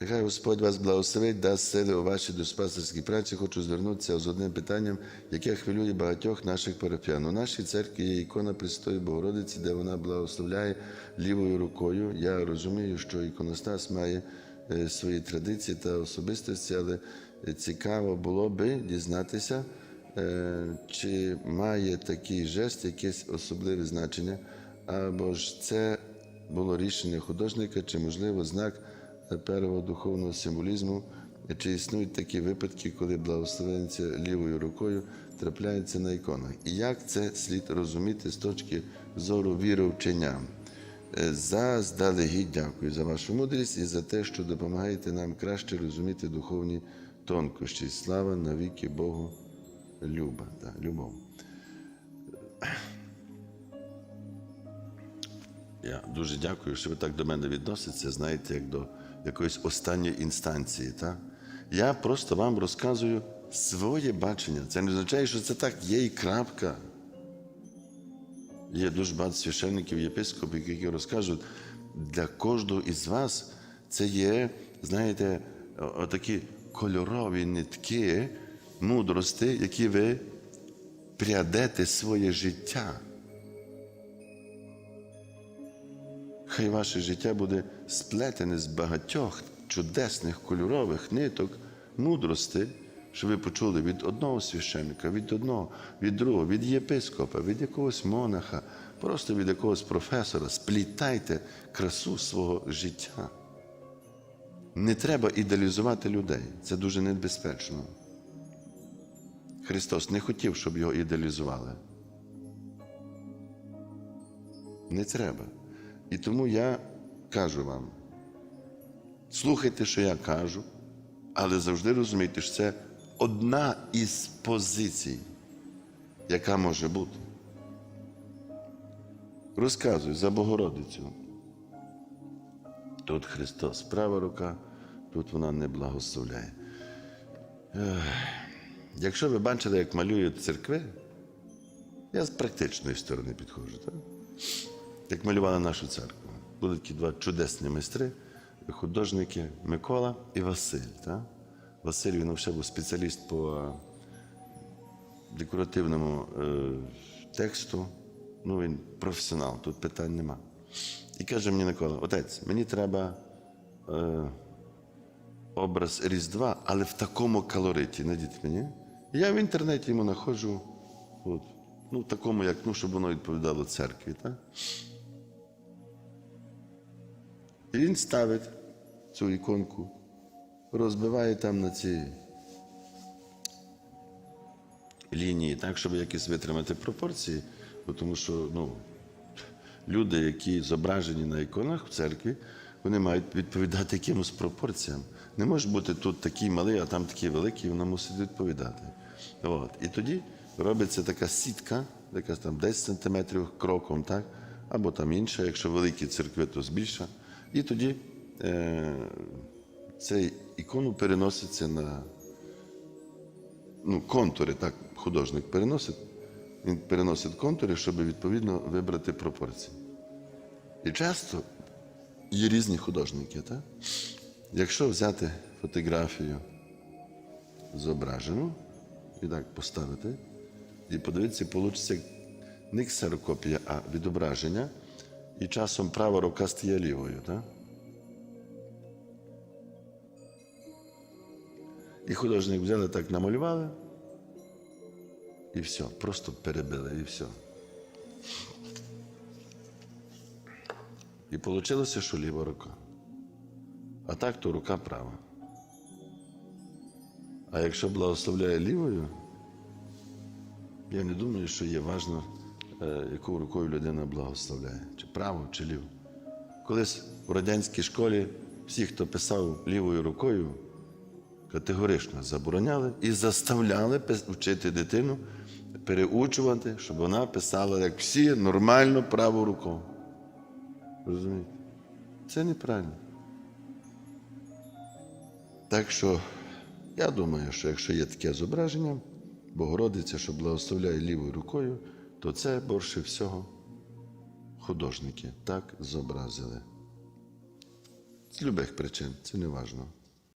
Нехай Господь вас благословить, дасть сили у вашій дуспастерській праці. Хочу звернутися з одним питанням, яке хвилює багатьох наших парафіян. У нашій церкві є ікона Престої Богородиці, де вона благословляє лівою рукою. Я розумію, що іконостас має е, свої традиції та особистості, але цікаво було би дізнатися, е, чи має такий жест якесь особливе значення, або ж це було рішення художника, чи, можливо, знак первого духовного символізму, чи існують такі випадки, коли благословенця лівою рукою трапляється на іконах. І як це слід розуміти з точки зору віровчення? Е, Заздалегідь дякую за вашу мудрість і за те, що допомагаєте нам краще розуміти духовні тонкощі. Слава навіки Богу, люба, да, любов. Я дуже дякую, що ви так до мене відноситеся, знаєте, як до якоїсь останньої інстанції. Так? Я просто вам розказую своє бачення. Це не означає, що це так є і крапка. Є дуже багато священників, єпископів, які розкажуть, для кожного із вас це є, знаєте, отакі кольорові нитки мудрості, які ви прядете своє життя. Хай ваше життя буде сплетене з багатьох чудесних кольорових ниток мудрости, що ви почули від одного священника, від одного, від другого, від єпископа, від якогось монаха, просто від якогось професора. Сплітайте красу свого життя. Не треба ідеалізувати людей. Це дуже небезпечно. Христос не хотів, щоб його ідеалізували. Не треба. І тому я кажу вам: слухайте, що я кажу, але завжди розумійте, що це одна із позицій, яка може бути. Розказую за Богородицю. Тут Христос права рука, тут вона не благословляє. Якщо ви бачили, як малюють церкви, я з практичної сторони підходжу. Так? Як малювали нашу церкву. Були такі два чудесні майстри, художники Микола і Василь. Так? Василь він ще був спеціаліст по декоративному е, тексту. Ну, він професіонал, тут питань нема. І каже мені Микола, отець, мені треба е, образ Різдва, але в такому калориті. Найдіть мені. Я в інтернеті йому знаходжу, от, ну, такому, як, ну, щоб воно відповідало церкві. Так? І він ставить цю іконку, розбиває там на ці лінії, так, щоб якось витримати пропорції, бо тому що ну, люди, які зображені на іконах в церкві, вони мають відповідати якимось пропорціям. Не може бути тут такий малий, а там такий великий, вона мусить відповідати. От. І тоді робиться така сітка, якась там 10 сантиметрів кроком, так? або там інша, якщо великі церкви, то збільша. І тоді е, цей ікону переноситься на ну, контури, так художник переносить. Він переносить контури, щоб відповідно вибрати пропорції. І часто є різні художники. Так? Якщо взяти фотографію зображену і так поставити, і подивитися, вийде не ксерокопія, а відображення, і часом права рука стає лівою. Так? І художник взяли так намалювали, і все, просто перебили, і все. І вийшло, що ліва рука. А так, то рука права. А якщо благословляє лівою, я не думаю, що є важливо, е, якою рукою людина благословляє, чи праву, чи ліву. Колись у радянській школі всі, хто писав лівою рукою, категорично забороняли і заставляли вчити дитину переучувати, щоб вона писала, як всі, нормально праву рукою. Розумієте? Це неправильно. Так що я думаю, що якщо є таке зображення, Богородиця, що благословляє лівою рукою, то це борше всього художники так зобразили. З любих причин, це не важливо.